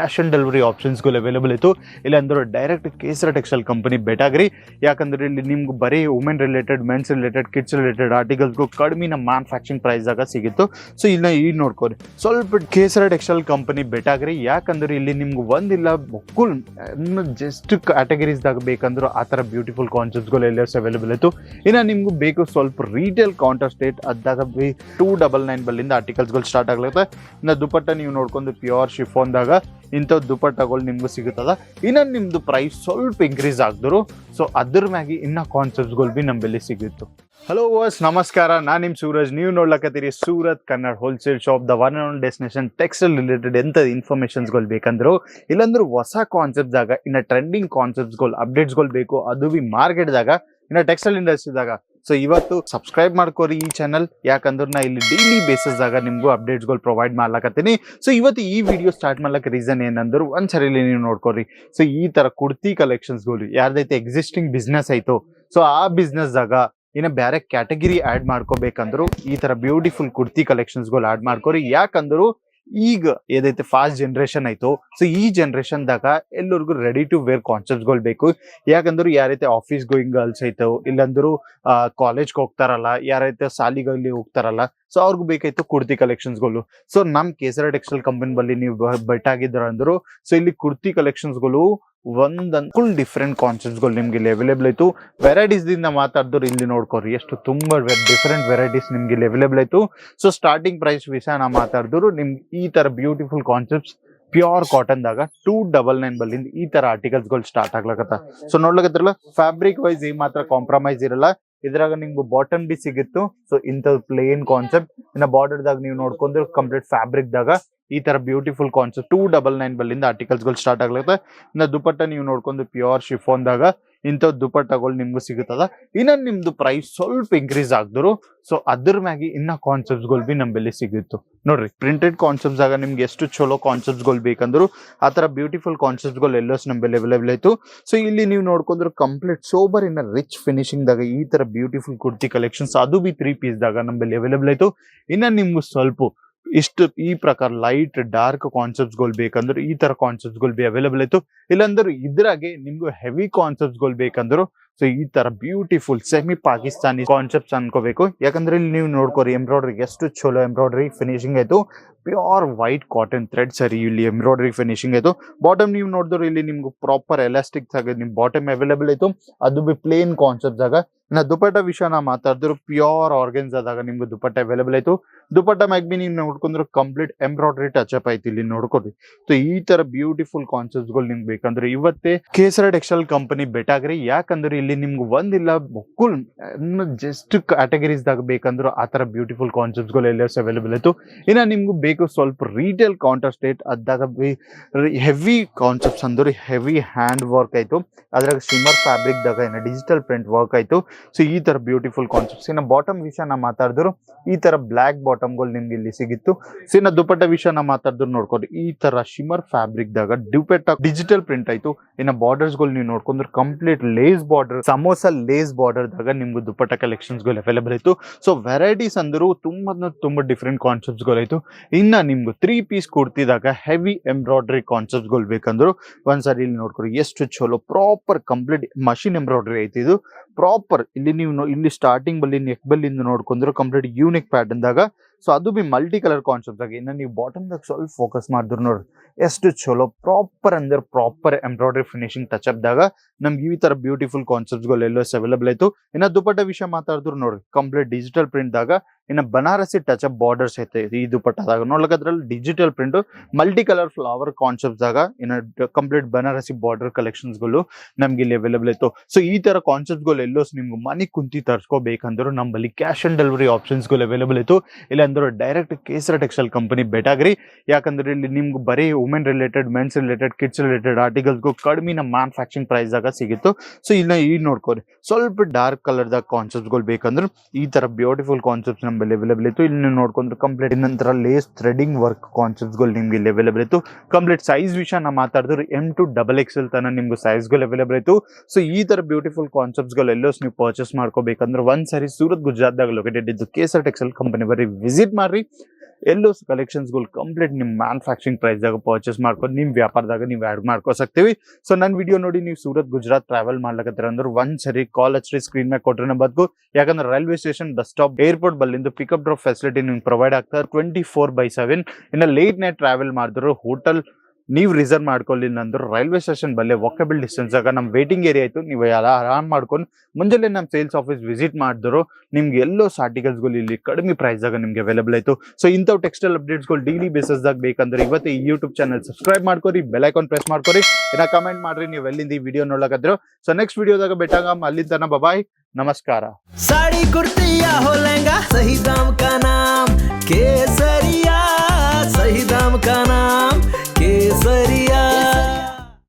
Cash on delivery ಆಪ್ಷನ್ಸ್ಗಳು available ಇತ್ತು. ಇಲ್ಲ ಅಂದ್ರೆ ಡೈರೆಕ್ಟ್ ಕೇಸರ ಟೆಕ್ಸ್ಟೈಲ್ ಕಂಪನಿ ಬೆಟಾಗ್ರಿ ಯಾಕಂದ್ರೆ ಇಲ್ಲಿ ನಿಮ್ಗೆ ಬರೀ women related men's related kids related ಆರ್ಟಿಕಲ್ಸ್ಗೂ ಕಡಿಮೆ ನಮ್ಮ ಮ್ಯಾನುಫ್ಯಾಕ್ಚರಿಂಗ್ ಪ್ರೈಸ್ದಾಗ ಸಿಗಿತ್ತು. ಸೊ ಇಲ್ಲ ಈಗ ನೋಡ್ಕೊರಿ. ಸ್ವಲ್ಪ ಕೇಸರ ಟೆಕ್ಸ್ಟೈಲ್ ಕಂಪನಿ ಬೆಟಾಗ್ರಿ ಯಾಕಂದ್ರೆ ಇಲ್ಲಿ ನಿಮ್ಗೆ ಒಂದಿಲ್ಲ ಬುಕ್ಕುಲ್ ಜಸ್ಟ್ ಕ್ಯಾಟಗರೀಸ್ದಾಗ ಬೇಕಂದ್ರೆ ಆ ಥರ ಬ್ಯೂಟಿಫುಲ್ ಕಾನ್ಸೆಪ್ಟ್ಸ್ಗಳು ಎಲ್ಲರ್ಸ್ ಅವೈಲೇಬಲ್ ಇತ್ತು. ಇನ್ನು ನಿಮ್ಗೆ ಬೇಕು ಸ್ವಲ್ಪ ರೀಟೇಲ್ ಕೌಂಟರ್ ಸ್ಟೇಟ್ ಅದಾಗ ಬಿ ಟೂ ಡಬಲ್ ನೈನ್ ಬಲ್ಲಿಂದ ಆರ್ಟಿಕಲ್ಸ್ಗಳು ಸ್ಟಾರ್ಟ್ ಆಗ್ಲತ್ತೆ. ಇನ್ನು ದುಪಟ್ಟ ನೀವು ನೋಡ್ಕೊಂಡು ಪ್ಯೂರ್ ಶಿಫೋನ್ದಾಗ ಇಂಥದ್ದು ದುಪ್ಪಟ್ಟಗಳು ನಿಮ್ಗೆ ಸಿಗುತ್ತದ ಇನ್ನೊಂದು ನಿಮ್ಮದು ಪ್ರೈಸ್ ಸ್ವಲ್ಪ ಇನ್ಕ್ರೀಸ್ ಆಗಿದ್ರು ಸೊ ಅದ್ರ ಮ್ಯಾಗೆ ಇನ್ನ ಕಾನ್ಸೆಪ್ಟ್ಗಳು ಬಿ ನಂಬಲ್ಲಿ ಸಿಗುತ್ತೆ. ಹಲೋ ವಾಸ್ ನಮಸ್ಕಾರ. ನಾನು ನಿಮ್ಮ ಸೂರಜ್. ನೀವು ನೋಡ್ಲಕತ್ತೀರಿ Surat Kannada wholesale shop the one on destination textile related ಎಂಥ ಇನ್ಫಾರ್ಮೇಷನ್ಸ್ಗಳು ಬೇಕಂದ್ರು, ಇಲ್ಲಾಂದ್ರೆ ಹೊಸ ಕಾನ್ಸೆಪ್ಟ್ದಾಗ ಇನ್ನು ಟ್ರೆಂಡಿಂಗ್ ಕಾನ್ಸೆಪ್ಟ್ಸ್ಗಳು ಅಪ್ಡೇಟ್ಸ್ಗಳು ಬೇಕು, ಅದು ಬಿ ಮಾರ್ಕೆಟ್ದಾಗ ಇನ್ನು ಟೆಕ್ಸ್ಟೈಲ್ ಇಂಡಸ್ಟ್ರಿದಾಗ ಸೊ ಇವತ್ತು ಸಬ್ಸ್ಕ್ರೈಬ್ ಮಾಡ್ಕೋರಿ ಈ ಚಾನಲ್ ಯಾಕಂದ್ರೆ ನಾ ಇಲ್ಲಿ ಡೈಲಿ ಬೇಸಿಸ್ದಾಗ ನಿಮಗೂ ಅಪ್ಡೇಟ್ಸ್ಗಳು ಪ್ರೊವೈಡ್ ಮಾಡ್ಲಕತ್ತೀನಿ. ಸೊ ಇವತ್ತು ಈ ವಿಡಿಯೋ ಸ್ಟಾರ್ಟ್ ಮಾಡ್ಲಕ್ಕೆ ರೀಸನ್ ಏನಂದ್ರು ಒಂದ್ಸರಿ ನೀವು ನೋಡ್ಕೋರಿ. ಸೊ ಈ ತರ ಕುರ್ತಿ ಕಲೆಕ್ಷನ್ಸ್ಗಳು ಯಾರ್ದೈತೆ ಎಕ್ಸಿಸ್ಟಿಂಗ್ ಬಿಸ್ನೆಸ್ ಆಯ್ತು. ಸೊ ಆ ಬಿಸ್ನೆಸ್ದಾಗ ಇನ್ನು ಬೇರೆ ಕ್ಯಾಟಗರಿ ಆ್ಯಡ್ ಮಾಡ್ಕೋಬೇಕಂದ್ರು ಈ ಥರ ಬ್ಯೂಟಿಫುಲ್ ಕುರ್ತಿ ಕಲೆಕ್ಷನ್ಸ್ಗಳು ಆ್ಯಡ್ ಮಾಡ್ಕೋರಿ. ಯಾಕಂದ್ರು ಈಗ ಏದೈತೆ ಫಾಸ್ಟ್ ಜನರೇಷನ್ ಆಯ್ತು. ಸೊ ಈ ಜನ್ರೇಷನ್ದಾಗ ಎಲ್ಲರಿಗೂ ರೆಡಿ ಟು ವೇರ್ ಕಾನ್ಸೆಪ್ಟ್ಸ್ಗಳು ಬೇಕು. ಯಾಕಂದ್ರೆ ಯಾರೈತೆ ಆಫೀಸ್ ಗೋಯಿಂಗ್ ಗರ್ಲ್ಸ್ ಐತವು ಇಲ್ಲಂದ್ರು ಕಾಲೇಜ್ಗೆ ಹೋಗ್ತಾರಲ್ಲ ಯಾರೈತೆ ಸಾಲಿಗಳಲ್ಲಿ ಹೋಗ್ತಾರಲ್ಲ ಸೊ ಅವ್ರಿಗೆ ಬೇಕಾಯ್ತು ಕುರ್ತಿ ಕಲೆಕ್ಷನ್ಸ್ಗಳು ಸೊ ನಮ್ ಕೇಸರ ಟೆಕ್ಸ್ಟೈಲ್ ಕಂಪನಿ ಬಲ್ಲಿ ನೀವು ಬೆಟ್ಟಾಗಿದ್ರ ಅಂದ್ರು ಸೊ ಇಲ್ಲಿ ಕುರ್ತಿ ಕಲೆಕ್ಷನ್ಸ್ಗಳು ಒಂದ್ ಫುಲ್ ಡಿಫ್ರೆಂಟ್ ಕಾನ್ಸೆಪ್ಟ್ಸ್ಗಳು ನಿಮ್ಗೆ ಇಲ್ಲಿ ಅವೈಲೇಬಲ್ ಆಯ್ತು. ವೆರೈಟೀಸ್ ದಿಂದ ಮಾತಾಡಿದ್ರು ಇಲ್ಲಿ ನೋಡ್ಕೋರಿ ಎಷ್ಟು ತುಂಬಾ ಡಿಫ್ರೆಂಟ್ ವೆರೈಟೀಸ್ ನಿಮ್ಗೆ ಇಲ್ಲಿ ಅವೈಲೇಬಲ್ ಆಯ್ತು. ಸೊ ಸ್ಟಾರ್ಟಿಂಗ್ ಪ್ರೈಸ್ ವಿಷಯ ನಾ ಮಾತಾಡಿದ್ರು ನಿಮ್ಗೆ ಈ ತರ ಬ್ಯೂಟಿಫುಲ್ ಕಾನ್ಸೆಪ್ಟ್ಸ್ ಪ್ಯೂರ್ ಕಾಟನ್ ದಾಗ ಟೂ ಡಬಲ್ ನೈನ್ ಬಲ್ಲಿಂದ ಈ ತರ ಆರ್ಟಿಕಲ್ಸ್ಗಳು ಸ್ಟಾರ್ಟ್ ಆಗ್ಲಕತ್ತ. ಸೊ ನೋಡ್ಲಕತ್ತಿರಲ್ಲ ಫ್ಯಾಬ್ರಿಕ್ ವೈಸ್ ಈ ಮಾತ್ರ ಕಾಂಪ್ರಮೈಸ್ ಇರಲ್ಲ. ಇದ್ರಾಗ ನಿಮ್ಗೆ ಬಾಟಮ್ ಬಿ ಸಿಗಿತ್ತು. ಸೊ ಇಂಥ ಪ್ಲೇನ್ ಕಾನ್ಸೆಪ್ಟ್ ಇನ್ನ ಬಾರ್ಡರ್ ದಾಗ ನೀವು ನೋಡ್ಕೊಂಡ್ರೆ ಕಂಪ್ಲೀಟ್ ಫ್ಯಾಬ್ರಿಕ್ ದಾಗ ಈ ತರ beautiful concept two double nine ಬಲ್ಲಿಂದ ಆರ್ಟಿಕಲ್ಸ್ಗಳು ಸ್ಟಾರ್ಟ್ ಆಗ್ಲತ್ತೆ. ಇನ್ನ ದುಪಟ್ಟ ನೀವು ನೋಡ್ಕೊಂಡು ಪ್ಯೂರ್ ಶಿಫೋನ್ ದಾಗ ಇಂಥ ದುಪಟ್ಟಗಳು ನಿಮ್ಗೂ ಸಿಗುತ್ತದ ಇನ್ನ ನಿಮ್ದು ಪ್ರೈಸ್ ಸ್ವಲ್ಪ ಇನ್ಕ್ರೀಸ್ ಆಗಿದ್ರು. ಸೊ ಅದ್ರ ಮ್ಯಾಗೆ ಇನ್ನ ಕಾನ್ಸೆಪ್ಟ್ಸ್ಗಳು ಬಿ ನಮ್ಮಲ್ಲಿ ಸಿಗುತ್ತೆ. ನೋಡ್ರಿ ಪ್ರಿಂಟೆಡ್ ಕಾನ್ಸೆಪ್ಟ್ಸ್ ಆಗ ನಿಮ್ಗೆ ಎಷ್ಟು ಚಲೋ ಕಾನ್ಸೆಪ್ಟ್ಸ್ಗಳು ಬೇಕಂದ್ರು ಆ ತರ ಬ್ಯೂಟಿಫುಲ್ ಕಾನ್ಸೆಪ್ಟ್ಸ್ಗಳು ಎಲ್ಲೋಸ್ ನಮ್ಮಲ್ಲಿ ಅವೈಲೇಬಲ್ ಆಯ್ತು. ಸೊ ಇಲ್ಲಿ ನೀವು ನೋಡ್ಕೊಂಡ್ರೆ ಕಂಪ್ಲೀಟ್ ಸೋಬರ್ ಇನ್ನ ರಿಚ್ ಫಿನಿಶಿಂಗ್ ದಾಗ ಈ ತರ ಬ್ಯೂಟಿಫುಲ್ ಕುರ್ತಿ ಕಲೆಕ್ಷನ್ಸ್ ಅದು ಬಿ ತ್ರೀ ಪೀಸ್ ದಾಗ ಅವೈಲೇಬಲ್ ಆಯ್ತು. ಇನ್ನ ನಿಮ್ಗೆ ಸ್ವಲ್ಪ ಇಷ್ಟು ಈ ಪ್ರಕಾರ ಲೈಟ್ ಡಾರ್ಕ್ ಕಾನ್ಸೆಪ್ಟ್ಸ್ಗಳು ಬೇಕಂದ್ರೆ ಈ ತರ ಕಾನ್ಸೆಪ್ಟ್ಸ್ಗಳು ಬಿ ಅವೈಲೇಬಲ್ ಆಯ್ತು ಇಲ್ಲಾಂದ್ರೆ ಇದ್ರಾಗೆ ನಿಮ್ಗೂ ಹೆವಿ ಕಾನ್ಸೆಪ್ಟ್ಸ್ಗಳು ಬೇಕಂದ್ರು ಸೊ ಈ ತರ ಬ್ಯೂಟಿಫುಲ್ ಸೆಮಿ ಪಾಕಿಸ್ತಾನಿ ಕಾನ್ಸೆಪ್ಟ್ಸ್ ಅನ್ಕೋಬೇಕು. ಯಾಕಂದ್ರೆ ಇಲ್ಲಿ ನೀವು ನೋಡ್ಕೋರಿ ಎಂಬ್ರಾಯ್ಡ್ರಿ ಎಷ್ಟು ಚಲೋ ಎಂಬ್ರಾಯ್ಡ್ರಿ ಫಿನಿಶಿಂಗ್ ಆಯ್ತು. ಪ್ಯೂರ್ ವೈಟ್ ಕಾಟನ್ ಥ್ರೆಡ್ ಸರಿ, ಇಲ್ಲಿ ಎಂಬ್ರಾಯ್ಡ್ರಿ ಫಿನಿಶಿಂಗ್ ಆಯ್ತು. ಬಾಟಮ್ ನೀವು ನೋಡಿದ್ರೆ ಇಲ್ಲಿ ನಿಮ್ಗೆ ಪ್ರಾಪರ್ ಎಲಾಸ್ಟಿಕ್ಸ್ ಆಗಿ ನಿಮ್ ಬಾಟಮ್ ಅವೈಲೇಬಲ್ ಆಯ್ತು. ಅದು ಬಿ ಪ್ಲೇನ್ ಕಾನ್ಸೆಪ್ಟ್ ಆಗ ನಾ ದುಪಟ್ಟ ವಿಷಯ ನಾ ಮಾತಾಡಿದ್ರು ಪ್ಯೂರ್ ಆರ್ಗನ್ಸ್ ಆದಾಗ ನಿಮ್ಗೆ ದುಪಟ್ಟ ಅವೈಲೇಬಲ್ ಆಯ್ತು. ದುಪಟ್ಟ ಮ್ಯಾಗ್ ಬಿ ನೀವು ನೋಡ್ಕೊಂಡ್ರೆ ಕಂಪ್ಲೀಟ್ ಎಂಬ್ರಾಯ್ಡ್ರಿ ಟಚ್ ಅಪ್ ಆಯ್ತು ಇಲ್ಲಿ ನೋಡ್ಕೊರಿ. ಸೊ ಈ ತರ ಬ್ಯೂಟಿಫುಲ್ ಕಾನ್ಸೆಪ್ಟ್ಸ್ಗಳು ನಿಮ್ಗೆ ಬೇಕಂದ್ರೆ ಇವತ್ತೇ ಕೇಸರ ಟೆಕ್ಸ್ಟೈಲ್ ಕಂಪನಿ ಬೆಟಾಗ್ರಿ ಯಾಕಂದ್ರೆ ಇಲ್ಲಿ ನಿಮ್ಗೆ ಒಂದಿಲ್ಲ ಬುಕ್ಕುಲ್ ಜಸ್ಟ್ ಕ್ಯಾಟಗರೀಸ್ದಾಗ ಬೇಕಂದ್ರೆ ಆ ತರ ಬ್ಯೂಟಿಫುಲ್ ಕಾನ್ಸೆಪ್ಟ್ಸ್ಗಳು ಎಲ್ಲರ್ಸ್ ಅವೈಲೇಬಲ್ ಇತ್ತು. ಇನ್ನ ನಿಮ್ಗೆ ಬೇಕು ಸ್ವಲ್ಪ ರೀಟೇಲ್ ಕೌಂಟರ್ ಸ್ಟೇಟ್ ಅದಾಗ ಹೆವಿ ಕಾನ್ಸೆಪ್ಟ್ಸ್ ಅಂದ್ರೆ ಹೆವಿ ಹ್ಯಾಂಡ್ ವರ್ಕ್ ಆಯಿತು. ಅದ್ರಾಗ ಸಿಮರ್ ಫ್ಯಾಬ್ರಿಕ್ ದಾಗ ಇನ್ನ ಡಿಜಿಟಲ್ ಪ್ರಿಂಟ್ ವರ್ಕ್ ಆಯಿತು. ಸೊ ಈ ತರ ಬ್ಯೂಟಿಫುಲ್ ಕಾನ್ಸೆಪ್ಟ್ಸ್ ಇನ್ನ ಬಾಟಮ್ ವಿಷಯ ನಾ ಮಾತಾಡಿದ್ರು, ಈ ತರ ಬ್ಲ್ಯಾಕ್ ಬಾಟಮ್ಗಳು ನಿಮ್ಗೆ ಇಲ್ಲಿ ಸಿಗಿತ್ತು. ಸೊ ಇನ್ನು ದುಪ್ಪಟ್ಟ ವಿಷಯ ನಾ ಮಾತಾಡಿದ್ರು ನೋಡ್ಕೊಂಡು, ಈ ತರ ಶಿಮರ್ ಫ್ಯಾಬ್ರಿಕ್ ದಾಗ ದುಪಟ್ಟ ಡಿಜಿಟಲ್ ಪ್ರಿಂಟ್ ಆಯಿತು. ಇನ್ನ ಬಾರ್ಡರ್ಸ್ಗಳು ನೀವು ನೋಡ್ಕೊಂಡ್ರೆ complete lace border samosa lace border ದಾಗ ನಿಮ್ಗೆ ದುಪ್ಪಟ್ಟ ಕಲೆಕ್ಷನ್ಸ್ಗಳು ಅವೈಲೇಬಲ್ ಆಯ್ತು ಸೊ ವೆರೈಟೀಸ್ ಅಂದ್ರು ತುಂಬಾ ತುಂಬ ಡಿಫ್ರೆಂಟ್ ಕಾನ್ಸೆಪ್ಟ್ಸ್ಗಳು ಆಯ್ತು ಇನ್ನ ನಿಮ್ಗೆ ತ್ರೀ ಪೀಸ್ ಕೊಡ್ತಿದ್ದಾಗ ಹೆವಿ ಎಂಬ್ರಾಯ್ಡ್ರಿ ಕಾನ್ಸೆಪ್ಟ್ಸ್ಗಳು ಬೇಕಂದ್ರು ಒಂದ್ಸರಿ ಇಲ್ಲಿ ನೋಡ್ಕೊರಿ, ಎಷ್ಟು ಚಲೋ ಪ್ರಾಪರ್ ಕಂಪ್ಲೀಟ್ ಮಷಿನ್ ಎಂಬ್ರಾಯ್ಡ್ರಿ ಐತಿ ಇದು. ಪ್ರಾಪರ್ ಇಲ್ಲಿ ನೀವು ಇಲ್ಲಿ ಸ್ಟಾರ್ಟಿಂಗ್ ಬಲ್ಲಿ ನೆಕ್ ಬಲ್ಲಿಂದ ನೋಡ್ಕೊಂಡ್ರು ಕಂಪ್ಲೀಟ್ ಯೂನಿಕ್ ಪ್ಯಾಟರ್ನ್ ದಾಗ. ಸೊ ಅದು ಬಿ ಮಲ್ಟಿ ಕಲರ್ ಕಾನ್ಸೆಪ್ಟ್ ಆಗಿ, ಇನ್ನು ನೀವು ಬಾಟಮ್ ದಾಗ ಸ್ವಲ್ಪ ಫೋಕಸ್ ಮಾಡಿದ್ರು ನೋಡ್ರಿ. ಎಷ್ಟು ಚಲೋ ಪ್ರಾಪರ್ ಅಂದ್ರೆ proper embroidery finishing touch up ದಾಗ ನಮ್ಗೆ ಈ ತರ ಬ್ಯೂಟಿಫುಲ್ ಕಾನ್ಸೆಪ್ಟ್ಸ್ಗಳು ಎಲ್ಲೋ ಅವೈಲೇಬಲ್ ಆಯ್ತು. ಇನ್ನ ದುಪಟ್ಟ ವಿಷಯ ಮಾತಾಡಿದ್ರು ನೋಡ್ರಿ ಕಂಪ್ಲೀಟ್ ಡಿಜಿಟಲ್ ಪ್ರಿಂಟ್ ದಾಗ ಇನ್ನ ಬನಾರಸಿ ಟಚ್ ಅಪ್ ಬಾರ್ಡರ್ಸ್ ಐತೆ ಈ ದುಪಟ್ಟದಾಗ ನೋಡ್ಲಿಕ್ಕೆ ಅದ್ರಲ್ಲಿ digital print multi colour flower concept ದಾಗ ಇನ್ನ ಕಂಪ್ಲೀಟ್ ಬನಾರಸಿ ಬಾರ್ಡರ್ ಕಲೆಕ್ಷನ್ಸ್ಗಳು ನಮ್ಗೆ ಇಲ್ಲಿ ಅವೈಲೇಬಲ್ ಇತ್ತು. ಸೊ ಈ ತರ ಕಾನ್ಸೆಪ್ಟ್ಗಳು ಎಲ್ಲೋ ನಿಮ್ಗೆ ಮನೆ ಕುಂತಿ ತರ್ಸ್ಕೋಬೇಕಂದ್ರು ನಮ್ಮಲ್ಲಿ ಕ್ಯಾಶ್ ಆನ್ ಡೆಲಿವರಿ ಆಪ್ಷನ್ಸ್ಗಳು ಅವೈಲೇಬಲ್ ಇತ್ತು. ಇಲ್ಲ ಅಂದ್ರೆ ಡೈರೆಕ್ಟ್ ಕೇಸರ ಟೆಕ್ಸ್ಟೈಲ್ ಕಂಪನಿ ಬೆಟಾಗ್ರಿ ಯಾಕಂದ್ರೆ ಇಲ್ಲಿ ನಿಮ್ಗೆ ಬರೀ women related men's related kids related ಆರ್ಟಿಕಲ್ಸ್ಗೂ ಕಡಿಮೆ ನಮ್ಮ ಮ್ಯಾನುಫ್ಯಾಕ್ಚರಿಂಗ್ ಪ್ರೈಸ್ ದಾಗ ಸಿಗಿತ್ತು. ಸೊ ಇಲ್ಲ ಈಗ ನೋಡ್ಕೋರಿ. ಸ್ವಲ್ಪ ಡಾರ್ಕ್ ಕಲರ್ ದಾಗ ಕಾನ್ಸೆಪ್ಟ್ಸ್ಗಳು ಬೇಕಂದ್ರೆ ಈ ತರ ಬ್ಯೂಟಿಫುಲ್ ಕಾನ್ಸೆಪ್ಟ್ಸ್ ನಮ್ಮ ಬಲ್ಲಿ ಅವೈಲೇಬಲ್ ಇತ್ತು. ಇಲ್ಲಿ ನೀವು ನೋಡ್ಕೊಂಡ್ರೆ ಕಂಪ್ಲೀಟ್ ನಂತರ ಲೇಸ್ ಥ್ರೆಡಿಂಗ್ ವರ್ಕ್ ಕಾನ್ಸೆಪ್ಟ್ಗಳು ನಿಮ್ಗೆ ಇಲ್ಲಿ ಅವೈಲೇಬಲ್ ಇತ್ತು. ಕಂಪ್ಲೀಟ್ ಸೈಜ್ ವಿಷಯ ನಾ ಮಾತಾಡಿದ್ರು ಎಂ ಟು ಡಬಲ್ ಎಕ್ಸೆಲ್ ತನಕ ನಿಮ್ಗೆ ಸೈಜ್ಗಳು ಅವೈಲೇಬಲ್ ಇತ್ತು. ಸೊ ಈ ಥರ ಬ್ಯೂಟಿಫುಲ್ ಕಾನ್ಸೆಪ್ಟ್ಸ್ಗಳು ಎಲ್ಲೋಸ್ ನೀವು ಪರ್ಚೇಸ್ ಮಾಡ್ಕೋಬೇಕಂದ್ರೆ ಒಂದು ಸರಿ ಸೂರತ್ ಗುಜರಾತ್ದಾಗ ಲೊಕೇಟೆಡ್ ಇದ್ದು ಕೇಸರ್ ಟೆಕ್ಸಲ್ ಕಂಪನಿ ಬರೀ ವಿಸಿಟ್ ಮಾಡ್ರಿ. ಎಲ್ಲೋ ಕಲೆಕ್ಷನ್ಸ್ಗಳು ಕಂಪ್ಲೀಟ್ ನಿಮ್ಮ ಮ್ಯಾನುಫ್ಯಾಕ್ಚರಿಂಗ್ ಪ್ರೈಸ್ದಾಗ ಪರ್ಚೇಸ್ ಮಾಡ್ಕೊಂಡು ನಿಮ್ಮ ವ್ಯಾಪಾರದಾಗ ನೀವು ಆ್ಯಡ್ ಮಾಡ್ಕೋಸಕ್ತೀವಿ ಸೊ ನನ್ನ ವಿಡಿಯೋ ನೋಡಿ ನೀವು ಸೂರತ್ ಗುಜರಾತ್ ಟ್ರಾವೆಲ್ ಮಾಡ್ಲಕತ್ತೀರ ಅಂದ್ರೆ ಒಂದು ಸರಿ ಕಾಲ್ ಹಚ್ರಿ ಸ್ಕ್ರೀನ್ ಮ್ಯಾಗ ಕೊಟ್ರೆ ಬದುಕು. ಯಾಕಂದ್ರೆ railway station bus stop airport ಬಲ್ಲಿಂದ pickup drop facility ನಿಮ್ಗೆ ಪ್ರೊವೈಡ್ ಆಗ್ತದೆ ಟ್ವೆಂಟಿ ಫೋರ್ ಬೈ ಸೆವೆನ್ ಇನ್ನು ಲೇಟ್ ನೈಟ್ ಟ್ರಾವೆಲ್ ಮಾಡಿದ್ರು ಹೋಟೆಲ್ ನೀವು ರಿಸರ್ವ್ ಮಾಡ್ಕೊಳ್ಳಿಲ್ಲ ಅಂದ್ರೆ ರೈಲ್ವೆ ಸ್ಟೇಷನ್ ಬಲ್ಲೆ ವಾಕಬಲ್ ಡಿಸ್ಟೆನ್ಸ್ ಆಗ ನಮ್ಮ ವೇಟಿಂಗ್ ಏರಿಯಾ ಆಯಿತು ನೀವು ಎಲ್ಲ ಆರಾಮ್ ಮಾಡ್ಕೊಂಡು ಮುಂಜಾನೆ ನಮ್ಮ ಸೇಲ್ಸ್ ಆಫೀಸ್ ವಿಸಿಟ್ ಮಾಡಿದ್ರು, ನಿಮ್ಗೆ ಎಲ್ಲೋ ಆರ್ಟಿಕಲ್ಸ್ಗಳು ಇಲ್ಲಿ ಕಡಿಮೆ ಪ್ರೈಸ್ ದಾಗ ನಿಮಗೆ ಅವೈಲೇಬಲ್ ಆಯಿತು. ಸೊ ಇಂಥವು ಟೆಕ್ಸ್ಟೈಲ್ ಅಪ್ಡೇಟ್ಸ್ಗಳು ಡೈಲಿ ಬೇಸಸ್ದಾಗ ಬೇಕಂದ್ರೆ ಇವತ್ತು ಈ ಯೂಟ್ಯೂಬ್ ಚಾನಲ್ ಸಬ್ಸ್ಕ್ರೈಬ್ ಮಾಡ್ಕೊರಿ ಬೆಲೈಕಾನ್ ಪ್ರೆಸ್ ಮಾಡ್ಕೊರಿ, ಇನ್ನ ಕಮೆಂಟ್ ಮಾಡ್ರಿ, ನೀವು ಎಲ್ಲಿಂದ ಈ ವಿಡಿಯೋ ನೋಡಕದ್ರು ಸೊ ನೆಕ್ಸ್ಟ್ ವಿಡಿಯೋದಾಗ ಬೆಟ್ಟಾಗ ಅಲ್ಲಿಂದ ಬ ಬಾಯ್ ನಮಸ್ಕಾರ. ಸಾಡಿ ಕುರ್ತಿಯ ಹೋ ಸಹಿ ಕಾ சரியா